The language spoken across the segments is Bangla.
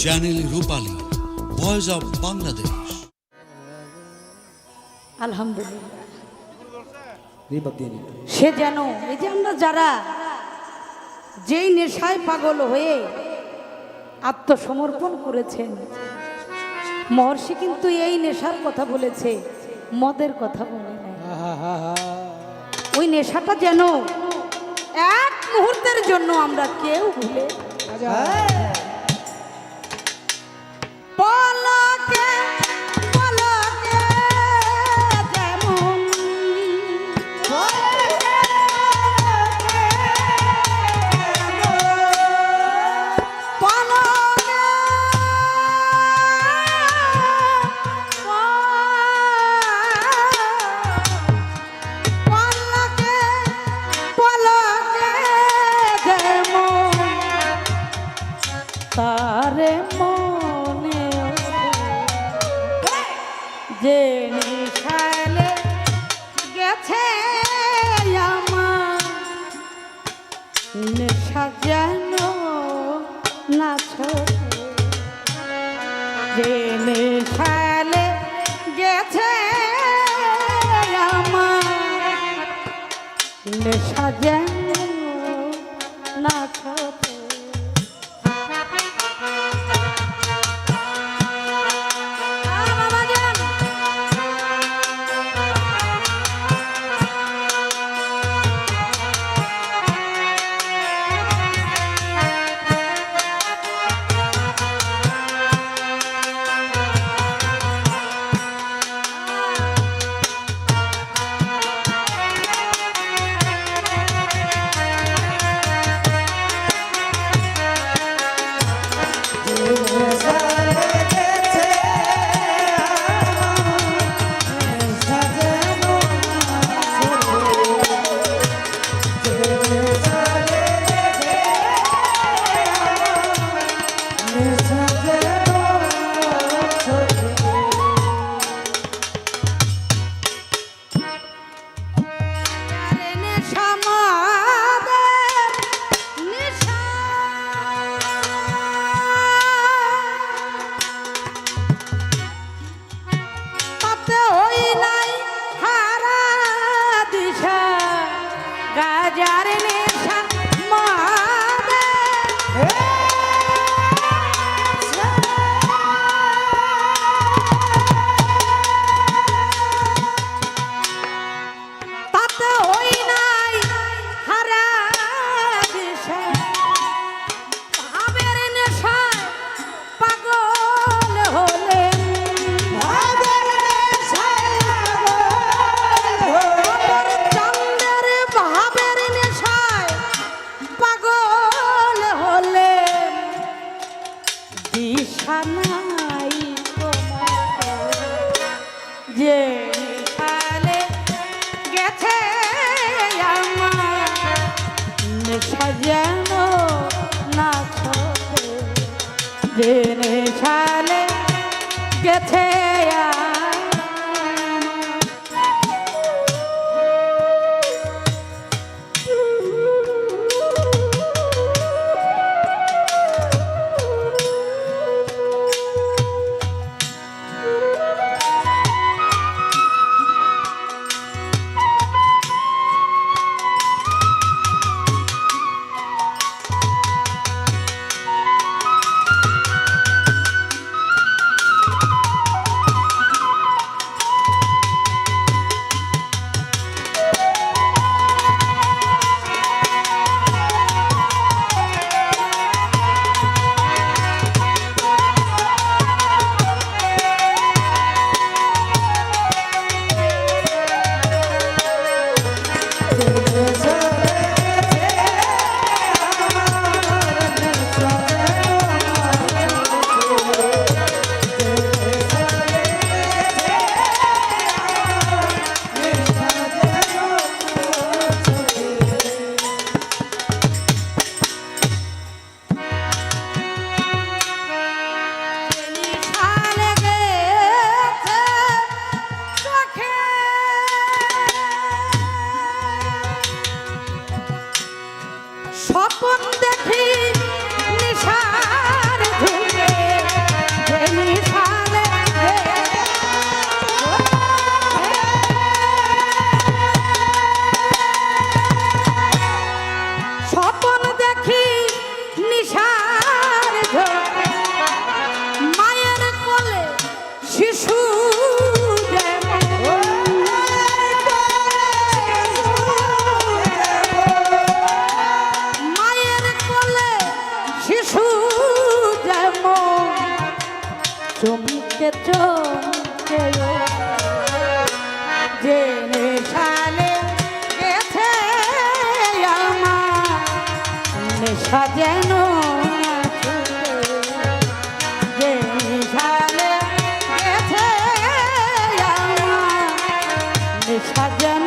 Channel Rupali voice of Bangladesh আলহামদুলিল্লাহ। সে যেন এই যে আমরা যারা যেই নেশায় পাগল হয়ে আত্মসমর্পণ করেছেন মহর্ষি কিন্তু এই নেশার কথা বলেছে মদের কথা বলে ওই নেশাটা যেন এক মুহূর্তের জন্য আমরা কেউ ভুলে তারে মনে যে নিশালে গেছে আমার। যেন না ছোটে যে গেছে আমার। যেন নেশা যেন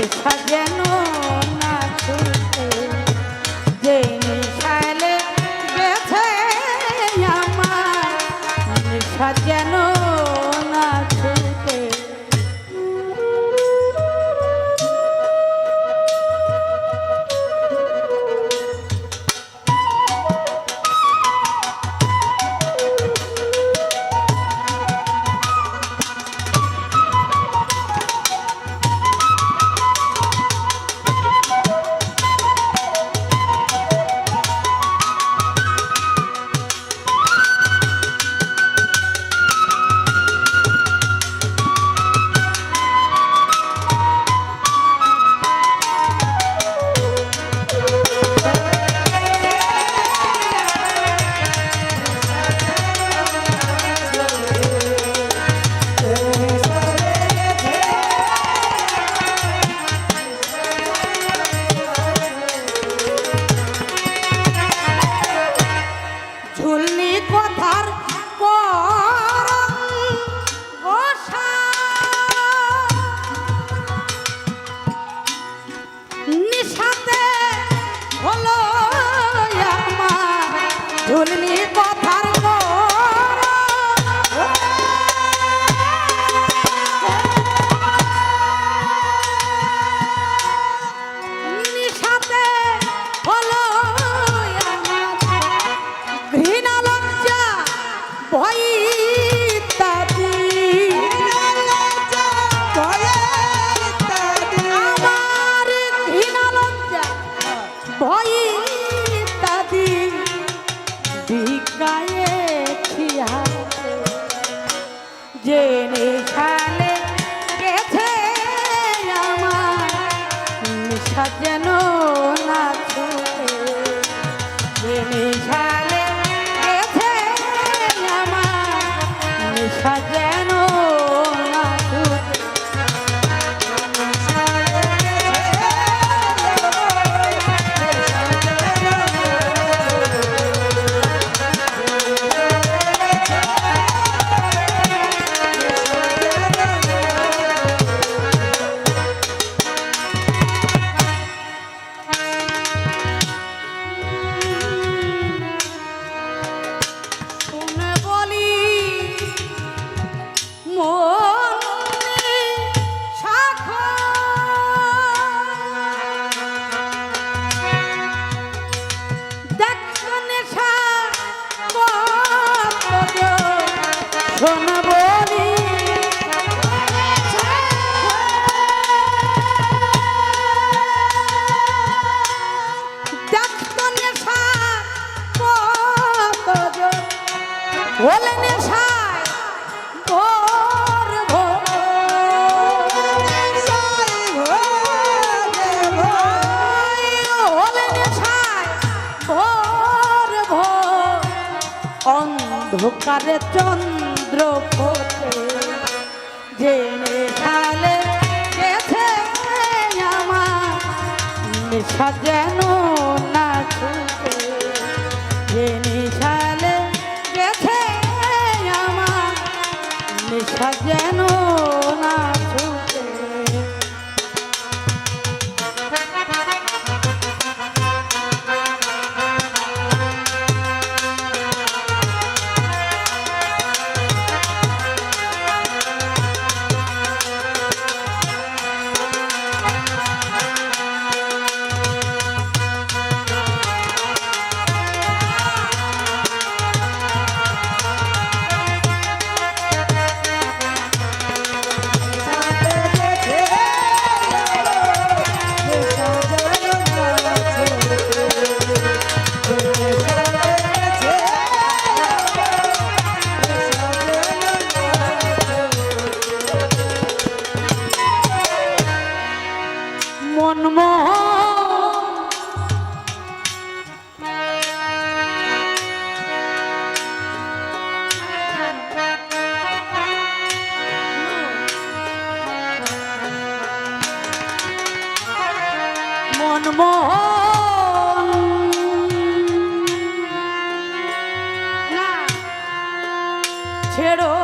নেশা যেন জেনে খালে হলে নেশায় ভোর ভোর হলে নেশায় ভোর ভোর। অন্ধকারে চন্দ্র দ্রৌপদী জেনে সালে গেছে আমার সাজানো না ছুটে। জেনে quiero.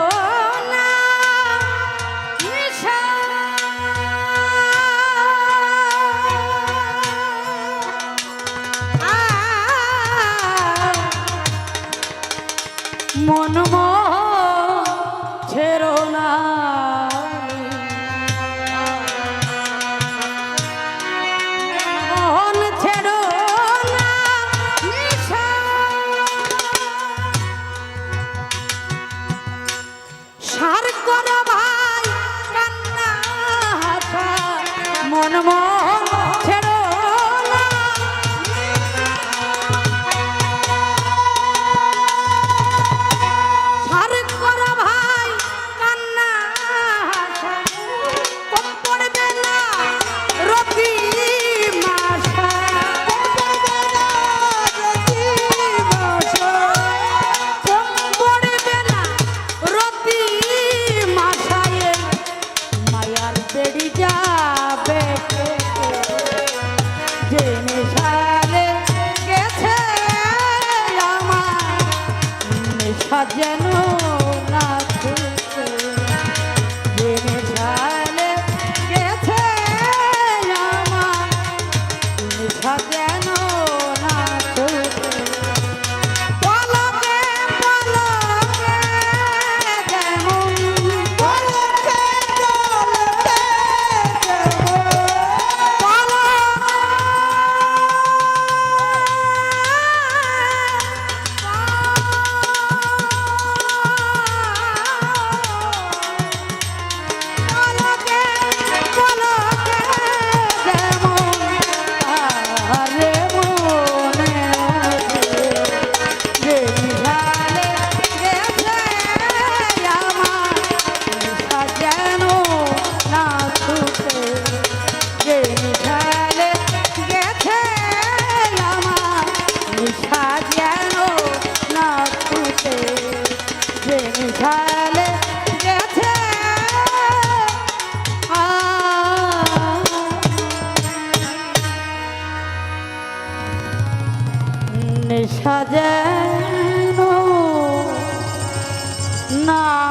সাজানো না